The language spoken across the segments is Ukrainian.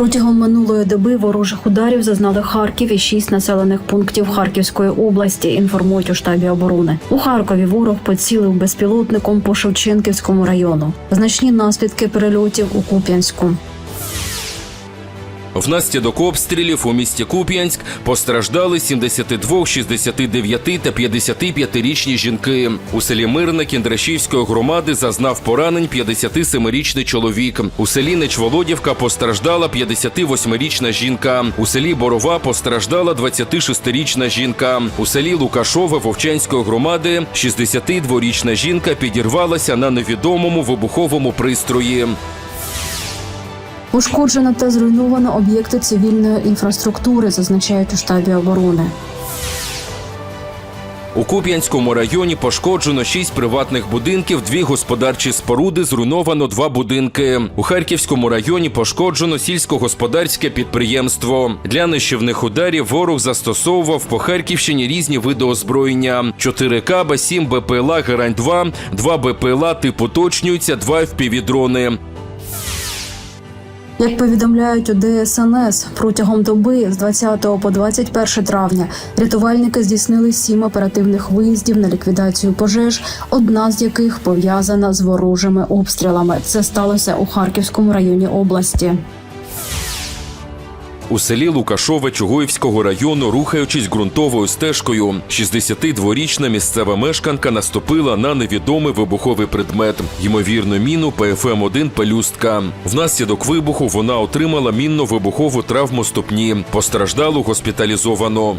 Протягом минулої доби ворожих ударів зазнали Харків і шість населених пунктів Харківської області. Інформують у штабі оборони. У Харкові ворог поцілив безпілотником по Шевченківському району. Значні наслідки перельотів у Куп'янську. Внаслідок обстрілів у місті Куп'янськ постраждали 72, 69 та 55-річні жінки. У селі Мирне Кіндрашівської громади зазнав поранень 57-річний чоловік. У селі Нечволодівка постраждала 58-річна жінка. У селі Борова постраждала 26-річна жінка. У селі Лукашове Вовчанської громади 62-річна жінка підірвалася на невідомому вибуховому пристрої. Ушкоджено та зруйновано об'єкти цивільної інфраструктури, зазначають у штабі оборони. У Куп'янському районі пошкоджено шість приватних будинків, дві господарчі споруди, зруйновано два будинки. У Харківському районі пошкоджено сільськогосподарське підприємство. Для нищівних ударів ворог застосовував по Харківщині різні види озброєння: 4 каба, 7 БПЛА Герань 2 2 БПЛА типу точнюються, 2 FPV-дрони. Як повідомляють у ДСНС, протягом доби з 20 по 21 травня рятувальники здійснили сім оперативних виїздів на ліквідацію пожеж, одна з яких пов'язана з ворожими обстрілами. Це сталося у Харківському районі області. У селі Лукашове Чугуївського району, рухаючись ґрунтовою стежкою, 62-річна місцева мешканка наступила на невідомий вибуховий предмет, ймовірно, міну ПФМ-1 пелюстка. Внаслідок вибуху вона отримала мінно-вибухову травму ступні. Постраждалу госпіталізовано.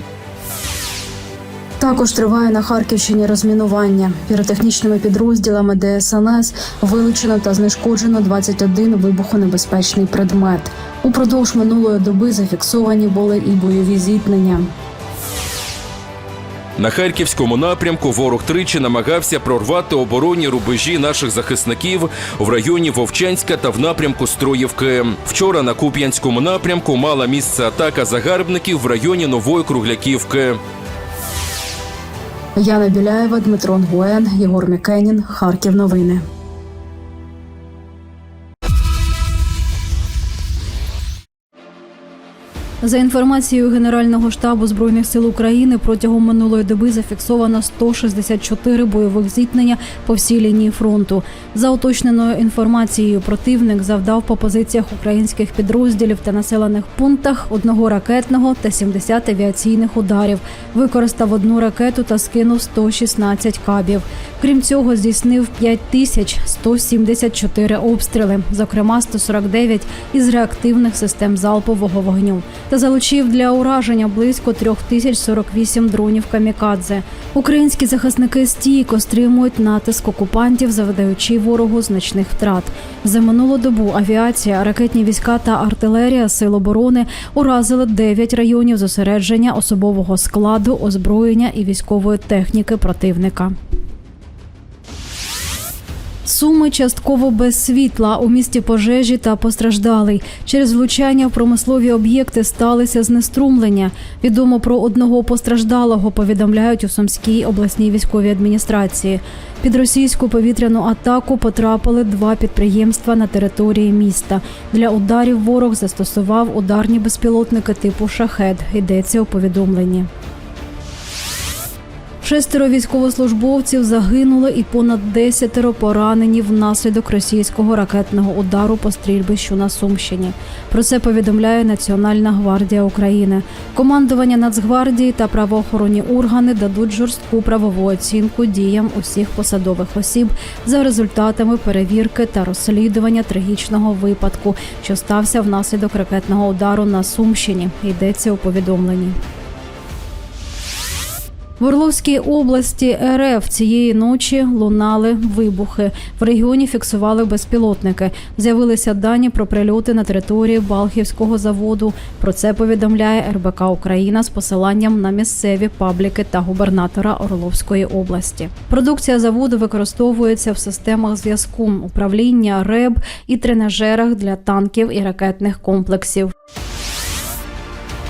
Також триває на Харківщині розмінування. Піротехнічними підрозділами ДСНС вилучено та знешкоджено 21 вибухонебезпечний предмет. Упродовж минулої доби зафіксовані були і бойові зіткнення. На харківському напрямку ворог тричі намагався прорвати оборонні рубежі наших захисників в районі Вовчанська та в напрямку Строївки. Вчора на Куп'янському напрямку мала місце атака загарбників в районі Нової Кругляківки. Яна Біляєва, Дмитро Нгуен, Єгор Мікенін. Харків. Новини. За інформацією Генерального штабу збройних сил України, протягом минулої доби зафіксовано 164 бойових зіткнення по всій лінії фронту. За уточненою інформацією, противник завдав по позиціях українських підрозділів та населених пунктах одного ракетного та 70 авіаційних ударів. Використав одну ракету та скинув 116 кабів. Крім цього, здійснив 5174 обстріли, зокрема 149 із реактивних систем залпового вогню, та залучив для ураження близько 3048 дронів камікадзе. Українські захисники стійко стримують натиск окупантів, завдаючи ворогу значних втрат. За минулу добу авіація, ракетні війська та артилерія сил оборони уразили 9 районів зосередження особового складу, озброєння і військової техніки противника. Суми частково без світла у місті пожежі та постраждалий. Через влучання в промислові об'єкти сталися знеструмлення. Відомо про одного постраждалого. Повідомляють у Сумській обласній військовій адміністрації. Під російську повітряну атаку потрапили два підприємства на території міста. Для ударів ворог застосував ударні безпілотники типу шахед. Йдеться у повідомленні. Шестеро військовослужбовців загинули і понад десятеро поранені внаслідок російського ракетного удару по стрільбищу на Сумщині. Про це повідомляє Національна гвардія України. Командування Нацгвардії та правоохоронні органи дадуть жорстку правову оцінку діям усіх посадових осіб за результатами перевірки та розслідування трагічного випадку, що стався внаслідок ракетного удару на Сумщині. Йдеться у повідомленні. В Орловській області РФ цієї ночі лунали вибухи. В регіоні фіксували безпілотники. З'явилися дані про прильоти на території Балхівського заводу. Про це повідомляє РБК Україна з посиланням на місцеві пабліки та губернатора Орловської області. Продукція заводу використовується в системах зв'язку, управління РЕБ і тренажерах для танків і ракетних комплексів.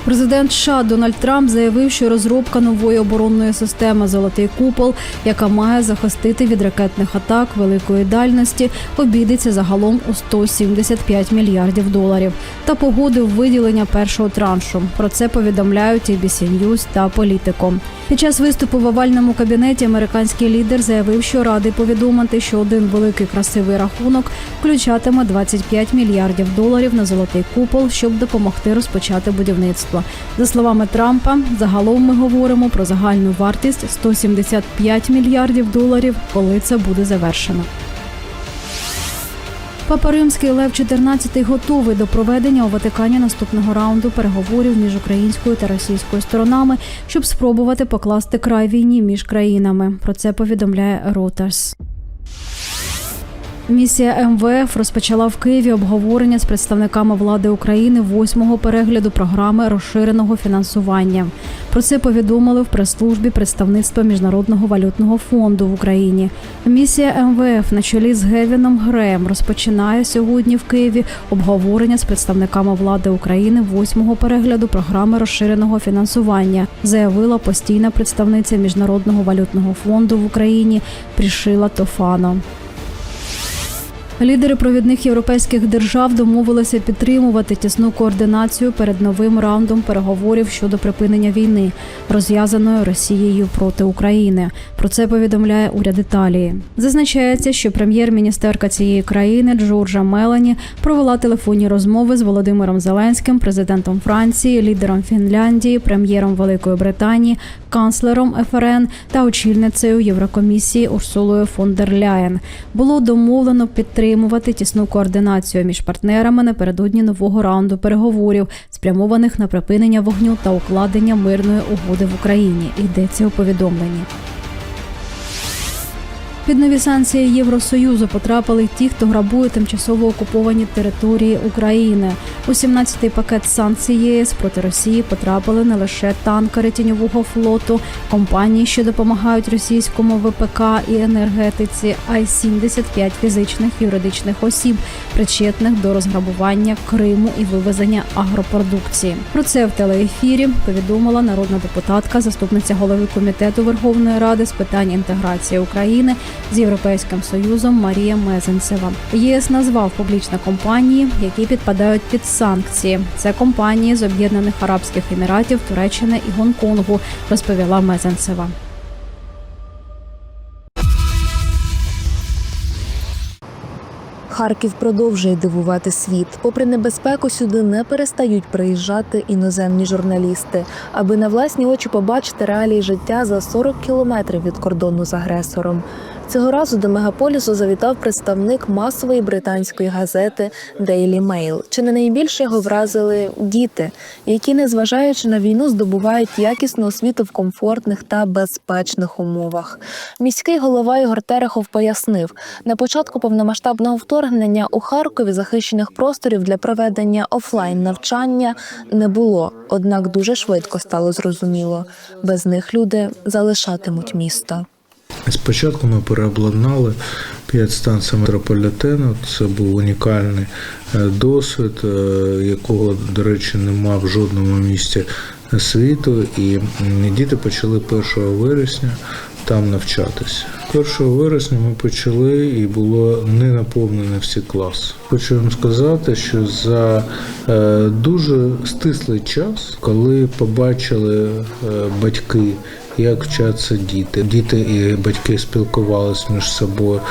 Президент США Дональд Трамп заявив, що розробка нової оборонної системи Золотий купол, яка має захистити від ракетних атак великої дальності, обійдеться загалом у 175 мільярдів доларів та погодив виділення першого траншу. Про це повідомляють ABC News та Політико. Під час виступу в овальному кабінеті американський лідер заявив, що радий повідомити, що один великий красивий рахунок включатиме 25 мільярдів доларів на золотий купол, щоб допомогти розпочати будівництво. За словами Трампа, загалом ми говоримо про загальну вартість 175 мільярдів доларів, коли це буде завершено. Папа Римський Лев XIV готовий до проведення у Ватикані наступного раунду переговорів між українською та російською сторонами, щоб спробувати покласти край війні між країнами. Про це повідомляє Reuters. Місія МВФ розпочала в Києві обговорення з представниками влади України восьмого перегляду програми розширеного фінансування. Про це повідомили в прес-службі представництва Міжнародного валютного фонду в Україні. Місія МВФ на чолі з Гевіном Греєм розпочинає сьогодні в Києві обговорення з представниками влади України восьмого перегляду програми розширеного фінансування, заявила постійна представниця Міжнародного валютного фонду в Україні Прішила Тофано. Лідери провідних європейських держав домовилися підтримувати тісну координацію перед новим раундом переговорів щодо припинення війни, розв'язаної Росією проти України. Про це повідомляє уряд Італії. Зазначається, що прем'єр-міністерка цієї країни Джорджа Мелані провела телефонні розмови з Володимиром Зеленським, президентом Франції, лідером Фінляндії, прем'єром Великої Британії, канцлером ФРН та очільницею Єврокомісії Урсулою фон дер Ляєн. Було домовлено підтримувати тісну координацію між партнерами напередодні нового раунду переговорів, спрямованих на припинення вогню та укладення мирної угоди в Україні. Йдеться у повідомленні. Під нові санкції Євросоюзу потрапили ті, хто грабує тимчасово окуповані території України. У 17-й пакет санкцій ЄС проти Росії потрапили не лише танкери тіньового флоту, компанії, що допомагають російському ВПК і енергетиці, а й 75 фізичних юридичних осіб, причетних до розграбування Криму і вивезення агропродукції. Про це в телеефірі повідомила народна депутатка, заступниця голови комітету Верховної Ради з питань інтеграції України з Європейським Союзом Марія Мезенцева. ЄС назвав публічні компанії, які підпадають під санкції. Це компанії з Об'єднаних Арабських Еміратів, Туреччини і Гонконгу, розповіла Мезенцева. Харків продовжує дивувати світ. Попри небезпеку, сюди не перестають приїжджати іноземні журналісти, аби на власні очі побачити реалії життя за 40 кілометрів від кордону з агресором. Цього разу до мегаполісу завітав представник масової британської газети Daily Mail. Чи не найбільше його вразили діти, які, незважаючи на війну, здобувають якісну освіту в комфортних та безпечних умовах. Міський голова Ігор Терехов пояснив, на початку повномасштабного вторгнення у Харкові захищених просторів для проведення офлайн навчання не було. Однак дуже швидко стало зрозуміло, без них люди залишатимуть місто. Спочатку ми переобладнали п'ять станцій метрополітену. Це був унікальний е, досвід, е, якого, до речі, нема в жодному місті світу. І діти почали 1 вересня там навчатися. 1 вересня ми почали і було не наповнені всі класи. Хочу вам сказати, що за е, дуже стислий час, коли побачили батьки як вчаться діти. Діти і батьки спілкувалися між собою.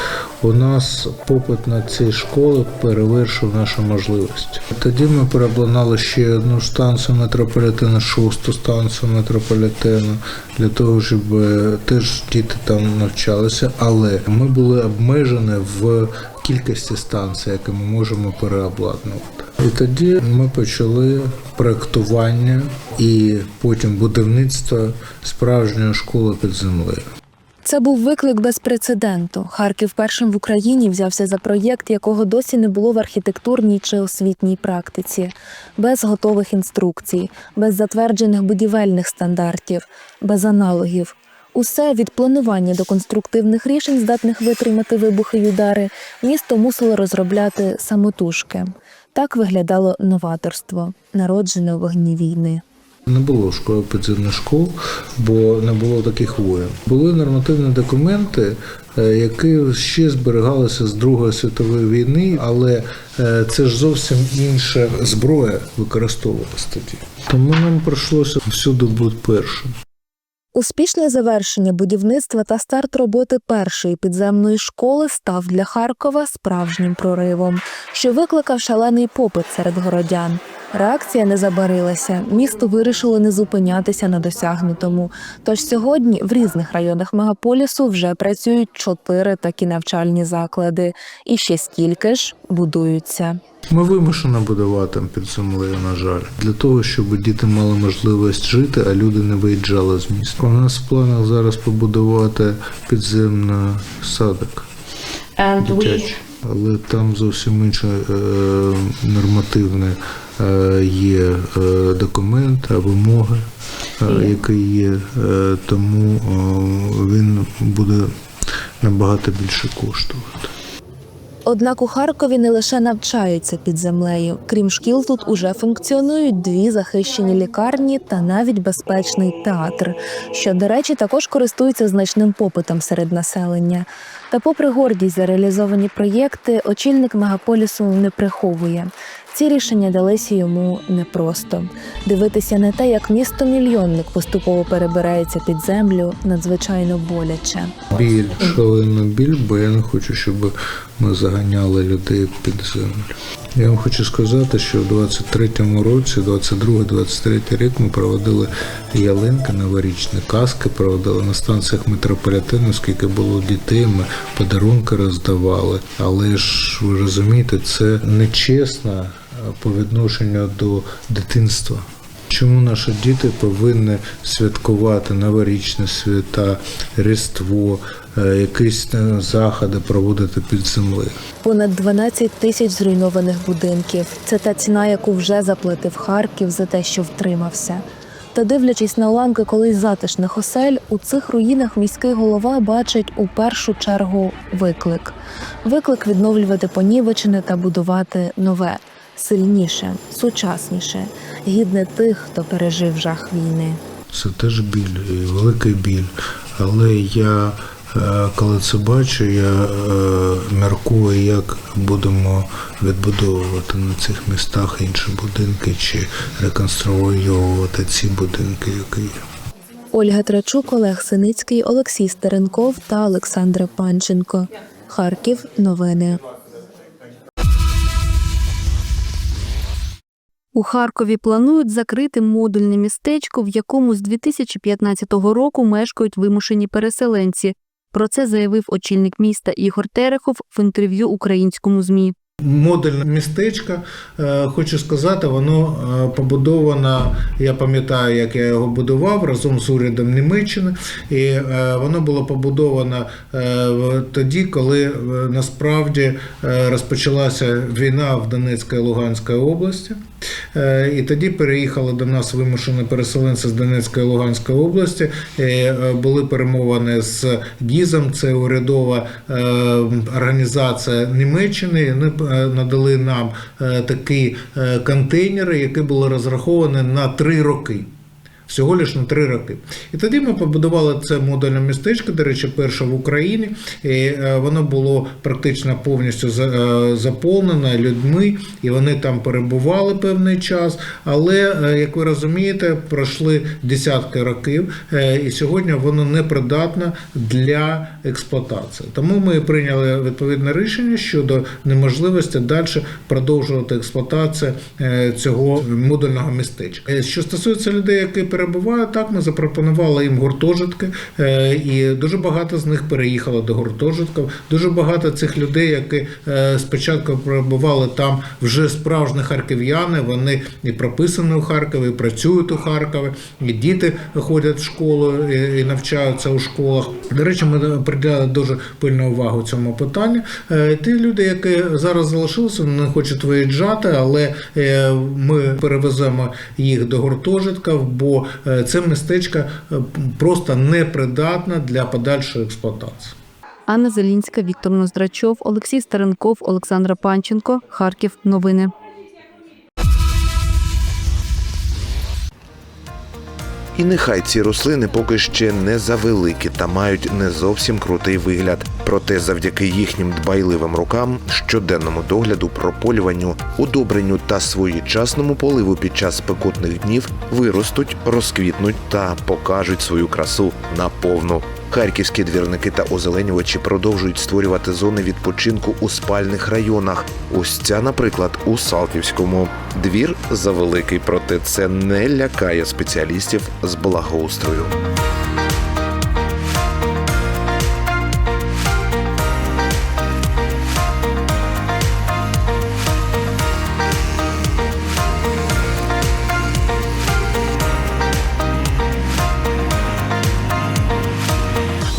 У нас попит на ці школи перевершив наші можливості. Тоді ми переобладнали ще одну станцію метрополітену, шосту станцію метрополітену, для того, щоб е, теж діти там навчалися. Але ми були обмежені в кількості станцій, які ми можемо переобладнувати. І тоді ми почали проектування і потім будівництво справжньої школи під землею. Це був виклик без прецеденту. Харків першим в Україні взявся за проєкт, якого досі не було в архітектурній чи освітній практиці, без готових інструкцій, без затверджених будівельних стандартів, без аналогів. Усе від планування до конструктивних рішень, здатних витримати вибухи й удари, місто мусило розробляти самотужки. Так виглядало новаторство, народжене у вогні війни. Не було школи підземних школ, бо не було таких воєн. Були нормативні документи, е, які ще зберігалися з Другої світової війни, але е, це ж зовсім інша зброя використовувалась тоді. Тому нам прийшлося всюди бути першим. Успішне завершення будівництва та старт роботи першої підземної школи став для Харкова справжнім проривом, що викликав шалений попит серед городян. Реакція не забарилася. Місто вирішило не зупинятися на досягнутому. Тож сьогодні в різних районах мегаполісу вже працюють чотири такі навчальні заклади, і ще стільки ж будуються. Ми вимушені будувати під землею, на жаль, для того, щоб діти мали можливість жити, а люди не виїжджали з міста. У нас в планах зараз побудувати підземний садок And we дитячий, але там зовсім інше е, нормативне е, є е, документ, вимоги, е, які є, тому він буде набагато більше коштувати. Однак у Харкові не лише навчаються під землею. Крім шкіл, тут уже функціонують дві захищені лікарні та навіть безпечний театр, що, до речі, також користується значним попитом серед населення. Та, попри гордість за реалізовані проєкти, очільник мегаполісу не приховує. Ці рішення далися йому непросто. Дивитися на те, як місто мільйонник поступово перебирається під землю, надзвичайно боляче. Біль, шалену біль, бо я не хочу, щоб ми заганяли людей під землю. Я вам хочу сказати, що в 23-му році, 22-23 рік, ми проводили ялинки новорічні, каски проводили на станціях метрополітену, скільки було дітей, ми подарунки роздавали. Але ж ви розумієте, це нечесно по відношенню до дитинства. Чому наші діти повинні святкувати новорічні свята, Різдво, е, якісь е, заходи проводити під землею? Понад 12 тисяч зруйнованих будинків. Це та ціна, яку вже заплатив Харків за те, що втримався. Та дивлячись на уламки колись затишних осель, у цих руїнах міський голова бачить у першу чергу виклик: виклик відновлювати понівечене та будувати нове, сильніше, сучасніше, гідне тих, хто пережив жах війни. Це теж біль, великий біль. Але я, е, коли це бачу, я е, міркую, як будемо відбудовувати на цих містах інші будинки чи реконструювати ці будинки, які є. Ольга Трачук, Олег Синицький, Олексій Стеренков та Олександра Панченко. Харків. Новини. У Харкові планують закрити модульне містечко, в якому з 2015 року мешкають вимушені переселенці. Про це заявив очільник міста Ігор Терехов в інтерв'ю українському змі. Модульне містечко, е, хочу сказати, воно е, побудовано. Я пам'ятаю, як я його будував разом з урядом Німеччини, і е, воно було побудовано тоді, коли насправді розпочалася війна в Донецькій і Луганській області. Е, І тоді переїхали до нас вимушені переселенці з Донецької та Луганської області. Е, були перемовини з ГІЗом, це урядова е, організація Німеччини. Вони е, надали нам е, такі е, контейнери, які були розраховані на три роки. Всього лиш на три роки. І тоді ми побудували це модульне містечко, до речі, перше в Україні. І е, воно було практично повністю е, заповнене людьми, і вони там перебували певний час. Але, е, як ви розумієте, пройшли десятки років, і сьогодні воно непридатне для експлуатації. Тому ми прийняли відповідне рішення щодо неможливості далі продовжувати експлуатацію цього модульного містечка. Що стосується людей, які перебувають, так ми запропонували їм гуртожитки, е, і дуже багато з них переїхало до гуртожитків. Дуже багато цих людей, які е, спочатку перебували там, вже справжні харків'яни. Вони і прописані у Харкові, і працюють у Харкові, і діти ходять в школу і, і навчаються у школах. До речі, ми приділяли дуже пильну увагу цьому питанню. Е, Ті люди, які зараз залишилися, не хочуть виїжджати, але е, ми перевеземо їх до гуртожитків, бо е, це містечко е, просто непридатне для подальшої експлуатації. Анна Зелінська, Віктор Ноздрачов, Олексій Старенков, Олександра Панченко. Харків. Новини. І нехай ці рослини поки ще не завеликі та мають не зовсім крутий вигляд. Проте завдяки їхнім дбайливим рукам, щоденному догляду, прополюванню, удобренню та своєчасному поливу під час спекотних днів виростуть, розквітнуть та покажуть свою красу наповну. Харківські двірники та озеленювачі продовжують створювати зони відпочинку у спальних районах. Ось ця, наприклад, у Салтівському. Двір завеликий, проте це не лякає спеціалістів з благоустрою.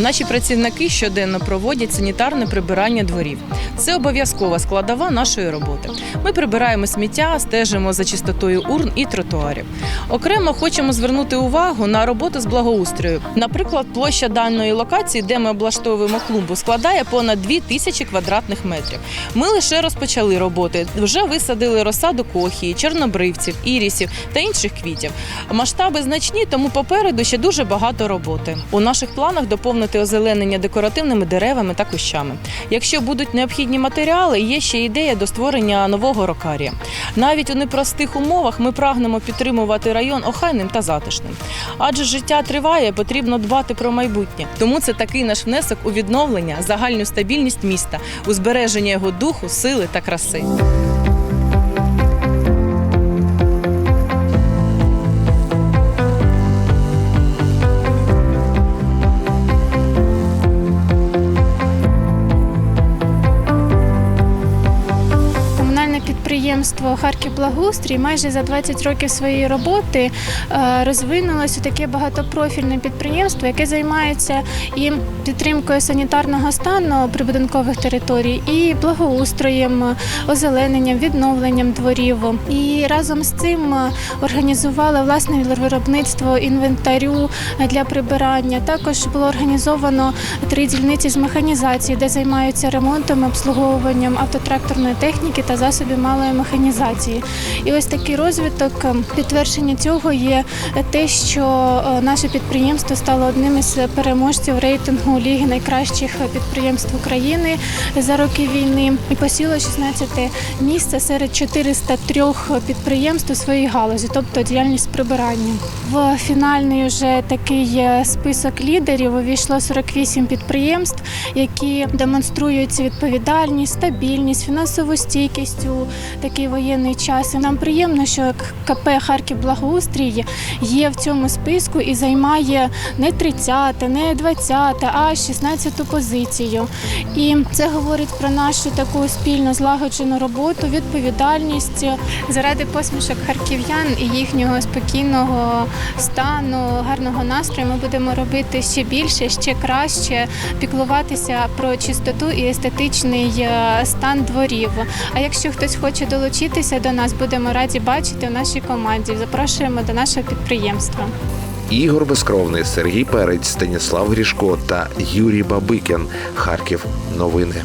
Наші працівники щоденно проводять санітарне прибирання дворів. Це обов'язкова складова нашої роботи. Ми прибираємо сміття, стежимо за чистотою урн і тротуарів. Окремо хочемо звернути увагу на роботу з благоустрою. Наприклад, площа даної локації, де ми облаштовуємо клумбу, складає понад 2 тисячі квадратних метрів. Ми лише розпочали роботи. Вже висадили розсаду кохії, чорнобривців, ірісів та інших квітів. Масштаби значні, тому попереду ще дуже багато роботи. У наших планах доповнити озеленення декоративними деревами та кущами. Якщо будуть необхідні матеріали, є ще ідея до створення нового рокарія. Навіть у непростих умовах ми прагнемо підтримувати район охайним та затишним. Адже життя триває, потрібно дбати про майбутнє. Тому це такий наш внесок у відновлення, загальну стабільність міста, у збереження його духу, сили та краси. Підприємство Харків Благоустрій майже за 20 років своєї роботи е, розвинулося таке багатопрофільне підприємство, яке займається і підтримкою санітарного стану прибудинкових територій, і благоустроєм, озелененням, відновленням дворів. І разом з цим е, організували власне виробництво інвентарю для прибирання. Також було організовано три дільниці з механізації, де займаються ремонтом, обслуговуванням автотракторної техніки та засобів малої механізації. І ось такий розвиток е, підтвердження цього є те, що е, наше підприємство стало одним із переможців рейтингу Ліги найкращих підприємств України за роки війни і посіло 16 місце серед 403 підприємств у своїй галузі, тобто діяльність прибирання. В фінальний вже такий е, список лідерів увійшло 48 підприємств, які демонструють відповідальність, стабільність, фінансову стійкість у такий воєнний час. І нам приємно, що КП Харків Благоустрій є в цьому списку і займає не 30, не 20, а 16 позицію. І це говорить про нашу таку спільно злагоджену роботу, відповідальність заради посмішок харків'ян і їхнього спокійного стану, гарного настрою. Ми будемо робити ще більше, ще краще, піклуватися про чистоту і естетичний е, стан дворів. А якщо хтось хоче долучитися до нас, будемо раді бачити в нашій команді. Запрошуємо до нашого підприємства. Ігор Безкровний, Сергій Перець, Станіслав Грішко та Юрій Бабикін. Харків. Новини.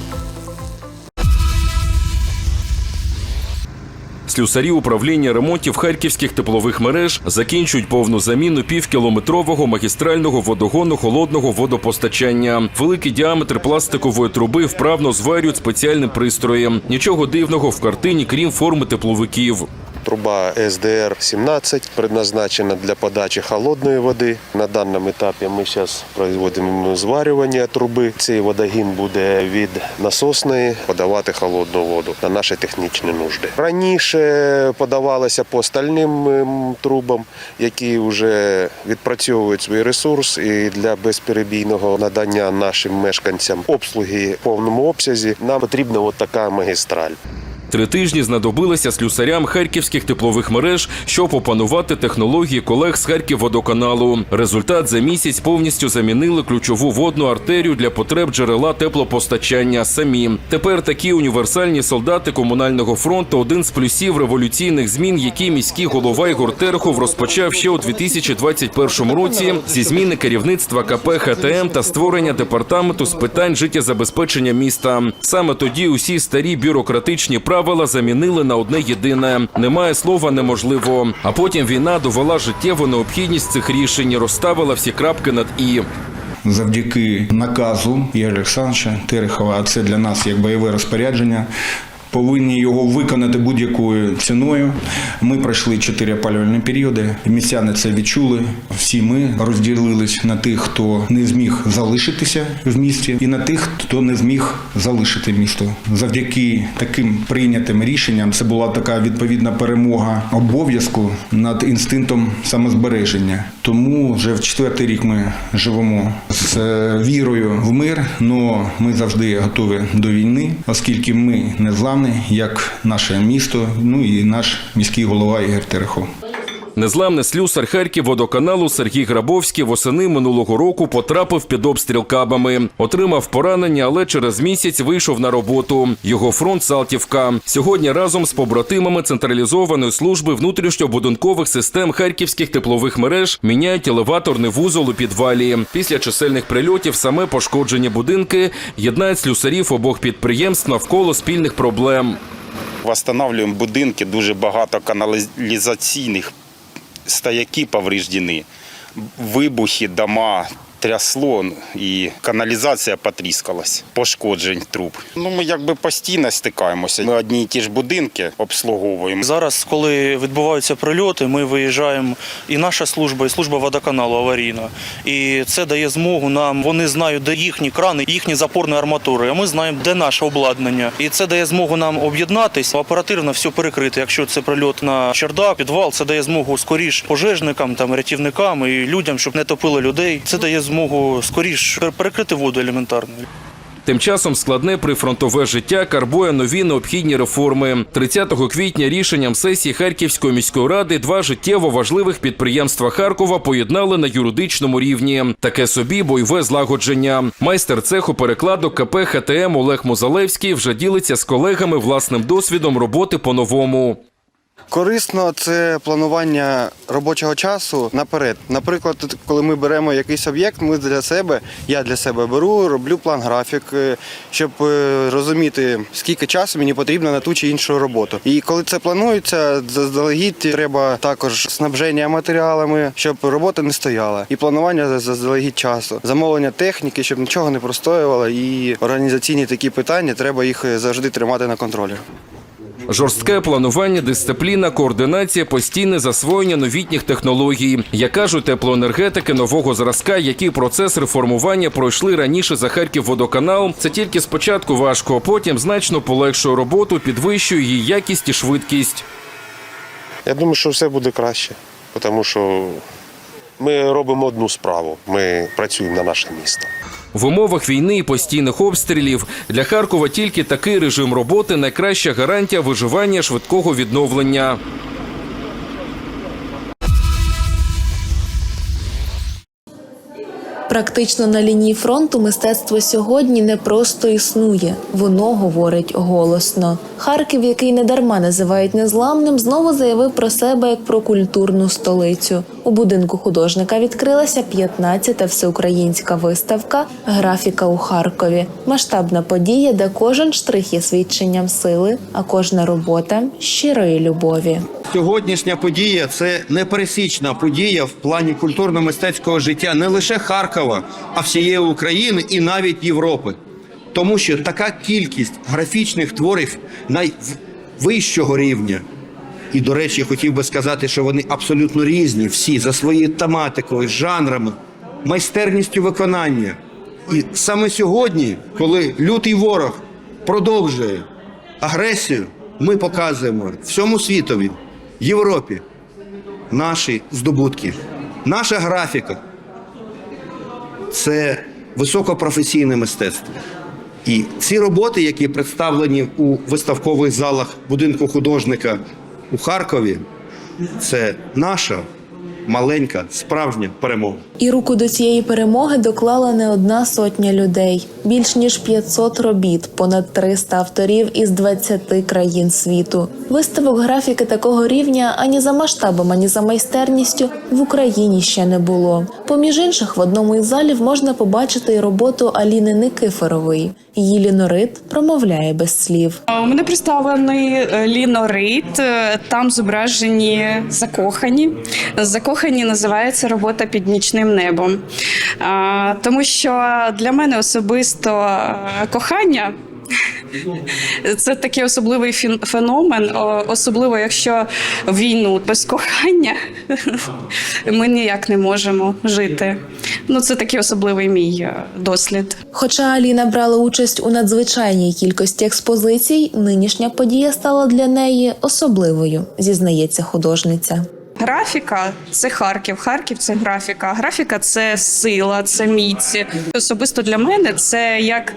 Слюсарі управління ремонтів харківських теплових мереж закінчують повну заміну півкілометрового магістрального водогону холодного водопостачання. Великий діаметр пластикової труби вправно зварюють спеціальним пристроєм. Нічого дивного в картині, крім форми тепловиків. Труба СДР-17 предназначена для подачі холодної води. На даному етапі ми зараз проводимо зварювання труби. Цей водогін буде від насосної подавати холодну воду на наші технічні нужди. Раніше подавалося по стальним ем, трубам, які вже відпрацьовують свій ресурс і для безперебійного надання нашим мешканцям обслуги в повному обсязі. Нам потрібна от така магістраль. Три тижні знадобилися слюсарям харківських теплових мереж, щоб опанувати технології колег з Харківводоканалу. Результат за місяць повністю замінили ключову водну артерію для потреб джерела теплопостачання. Самі тепер такі універсальні солдати комунального фронту один з плюсів революційних змін, які міський голова Ігор Терехов розпочав ще у 2021 році зі зміни керівництва КП ХТМ та створення департаменту з питань життєзабезпечення міста. Саме тоді усі старі бюрократичні правила правила замінили на одне єдине: немає слова неможливо. А потім війна довела життєву необхідність цих рішень, розставила всі крапки над і. завдяки наказу Ігоря Олександровича Терехова, а це для нас як бойове розпорядження. Повинні його виконати будь-якою ціною. Ми пройшли чотири опалювальні періоди. Містяни це відчули. Всі ми розділились на тих, хто не зміг залишитися в місті, і на тих, хто не зміг залишити місто. Завдяки таким прийнятим рішенням це була така відповідна перемога обов'язку над інстинктом самозбереження. Тому вже в четвертий рік ми живемо з е, вірою в мир. але ми завжди готові до війни, оскільки ми не зламні, як наше місто, ну і наш міський голова Ігор Терехов. Незламний слюсар Харків водоканалу Сергій Грабовський восени минулого року потрапив під обстріл кабами. Отримав поранення, але через місяць вийшов на роботу. Його фронт Салтівка. Сьогодні разом з побратимами централізованої служби внутрішньобудинкових систем харківських теплових мереж міняють елеваторний вузол у підвалі. Після чисельних прильотів саме пошкоджені будинки єднають слюсарів обох підприємств навколо спільних проблем. Восстанавливаем будинки, дуже багато каналізаційних стояки повреждені, вибухи, дома трясло і каналізація потріскалась, пошкоджень труб. Ну ми якби постійно стикаємося. Ми одні і ті ж будинки обслуговуємо. Зараз, коли відбуваються прильоти, ми виїжджаємо і наша служба, і служба водоканалу аварійна. І це дає змогу нам. Вони знають, де їхні крани, їхні запорні арматури. А ми знаємо, де наше обладнання. І це дає змогу нам об'єднатись, оперативно все перекрити. Якщо це прильот на чердак, підвал, це дає змогу скоріш пожежникам, там рятівникам і людям, щоб не топили людей. Це дає змогу скоріш перекрити воду елементарно. Тим часом складне прифронтове життя карбує нові необхідні реформи. 30 квітня рішенням сесії Харківської міської ради два життєво важливих підприємства Харкова поєднали на юридичному рівні. Таке собі бойове злагодження. Майстер цеху перекладу КП ХТМ Олег Мозалевський вже ділиться з колегами власним досвідом роботи по-новому. Корисно це планування робочого часу наперед. Наприклад, коли ми беремо якийсь об'єкт, ми для себе, я для себе беру, роблю план графік, е, щоб е, розуміти, скільки часу мені потрібно на ту чи іншу роботу. І коли це планується, заздалегідь треба також снабження матеріалами, щоб робота не стояла. І планування заздалегідь часу, замовлення техніки, щоб нічого не простоювало. І організаційні такі питання треба їх е, завжди тримати на контролі. Жорстке планування, дисципліна, координація, постійне засвоєння новітніх технологій. Як кажуть теплоенергетики нового зразка, які процес реформування пройшли раніше за Харків водоканал. Це тільки спочатку важко, а потім значно полегшує роботу, підвищує її якість і швидкість. Я думаю, що все буде краще, тому що ми робимо одну справу. Ми працюємо на наше місто. В умовах війни і постійних обстрілів для Харкова тільки такий режим роботи найкраща гарантія виживання швидкого відновлення. Практично на лінії фронту мистецтво сьогодні не просто існує, воно говорить голосно. Харків, який недарма називають незламним, знову заявив про себе як про культурну столицю. У будинку художника відкрилася 15-та всеукраїнська виставка Графіка у Харкові. Масштабна подія, де кожен штрих є свідченням сили, а кожна робота щирої любові. Сьогоднішня подія це непересічна подія в плані культурно-мистецького життя не лише Харкова, а всієї України і навіть Європи. Тому що така кількість графічних творів найвищого рівня. І, до речі, хотів би сказати, що вони абсолютно різні, всі за своєю тематикою, жанрами, майстерністю виконання. І саме сьогодні, коли лютий ворог продовжує агресію, ми показуємо всьому світові, Європі, наші здобутки, наша графіка це високопрофесійне мистецтво. І ці роботи, які представлені у виставкових залах будинку художника у Харкові, це наша маленька справжня перемога. І руку до цієї перемоги доклала не одна сотня людей, більш ніж 500 робіт, понад 300 авторів із 20 країн світу. Виставок графіки такого рівня ані за масштабом, ані за майстерністю в Україні ще не було. Поміж інших, в одному із залів можна побачити і роботу Аліни Никифорової. Її лінорит промовляє без слів. У мене представлений е, лінорит. е, Там зображені закохані. Закохані називається робота під нічним небом. Тому що для мене особисто кохання. Це такий особливий феномен, особливо якщо війну без кохання ми ніяк не можемо жити. Ну, це такий особливий мій е, дослід. Хоча Аліна брала участь у надзвичайній кількості експозицій, нинішня подія стала для неї особливою, зізнається художниця. Графіка це Харків. Харків це графіка. Графіка це сила, це міць. Особисто для мене це як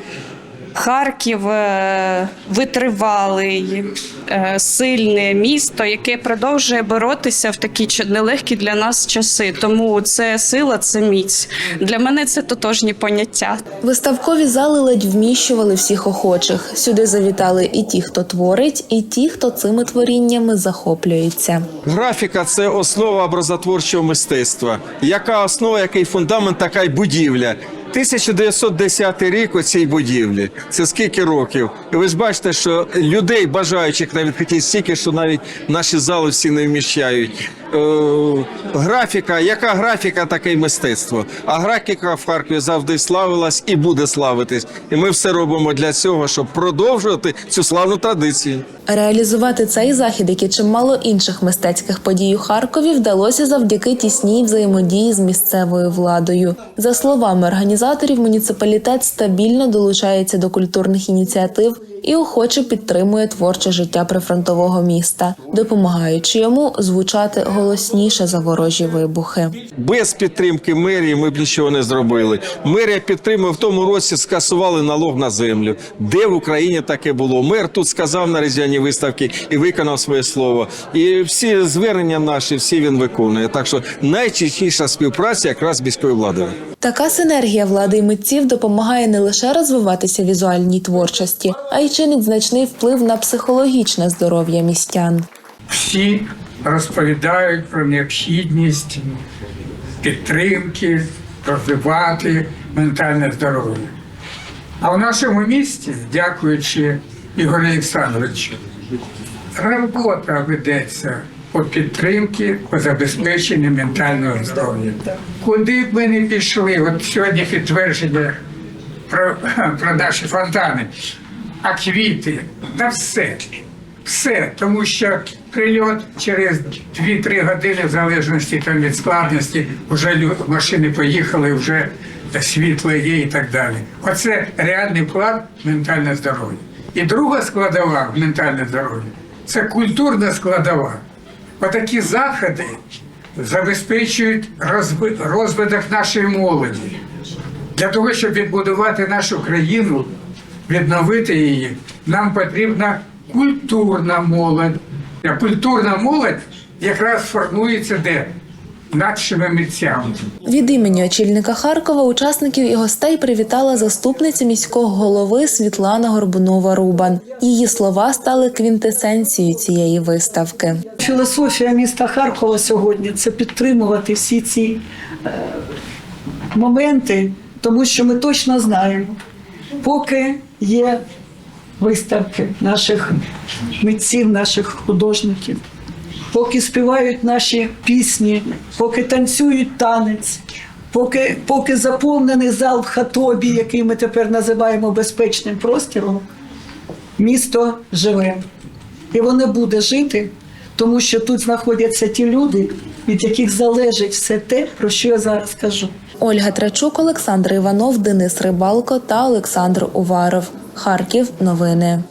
Харків е, витривалий, е, сильне місто, яке продовжує боротися в такі нелегкі для нас часи. Тому це сила, це міць. Для мене це тотожні поняття. Виставкові зали ледь вміщували всіх охочих. Сюди завітали і ті, хто творить, і ті, хто цими творіннями захоплюється. Графіка це основа образотворчого мистецтва. Яка основа, який фундамент, така й будівля. 1910 рік у цій будівлі. Це скільки років? І ви ж бачите, що людей, бажаючих на відкритті стільки, що навіть наші зали всі не вміщають. Е, графіка, яка графіка, таке й мистецтво. А графіка в Харкові завжди славилась і буде славитись. І ми все робимо для цього, щоб продовжувати цю славну традицію. Реалізувати цей захід, як і чимало інших мистецьких подій у Харкові, вдалося завдяки тісній взаємодії з місцевою владою. За словами організаторів, муніципалітет стабільно долучається до культурних ініціатив і охоче підтримує творче життя прифронтового міста, допомагаючи йому звучати голосніше за ворожі вибухи. Без підтримки мерії ми б нічого не зробили. Мерія підтримує в тому році, скасували налог на землю. Де в Україні таке було? Мер тут сказав на різдвяній виставці і виконав своє слово. І всі звернення наші, всі він виконує. Так що найчіткіша співпраця якраз з міською владою. Така синергія влади і митців допомагає не лише розвиватися візуальній творчості, а й чинить значний вплив на психологічне здоров'я містян. всі розповідають про необхідність підтримки, розвивати ментальне здоров'я. А в нашому місті, дякуючи Ігорю Олександровичу, робота ведеться по підтримці, по забезпеченню ментального здоров'я. Куди б ми не пішли, от сьогодні підтвердження про, про наші фонтани, а квіти, та все. Все, тому що прильот через 2-3 години, в залежності там від складності, вже машини поїхали, вже світло є і так далі. Оце реальний в ментальне здоров'я. І друга складова ментальне здоров'я це культурна складова. Отакі заходи забезпечують розви- розвиток нашої молоді. Для того, щоб відбудувати нашу країну, відновити її, нам потрібна культурна молодь. А культурна молодь якраз формується де? Нашими митцями. Від імені очільника Харкова учасників і гостей привітала заступниця міського голови Світлана Горбунова Рубан. Її слова стали квінтесенцією цієї виставки. Філософія міста Харкова сьогодні це підтримувати всі ці е, моменти, тому що ми точно знаємо, поки є виставки наших митців, наших художників, поки співають наші пісні, поки танцюють танець. Поки, поки заповнений зал в хатобі, який ми тепер називаємо безпечним простором, місто живе. І воно буде жити, тому що тут знаходяться ті люди, від яких залежить все те, про що я зараз кажу. Ольга Трачук, Олександр Іванов, Денис Рибалко та Олександр Уваров. Харків. Новини.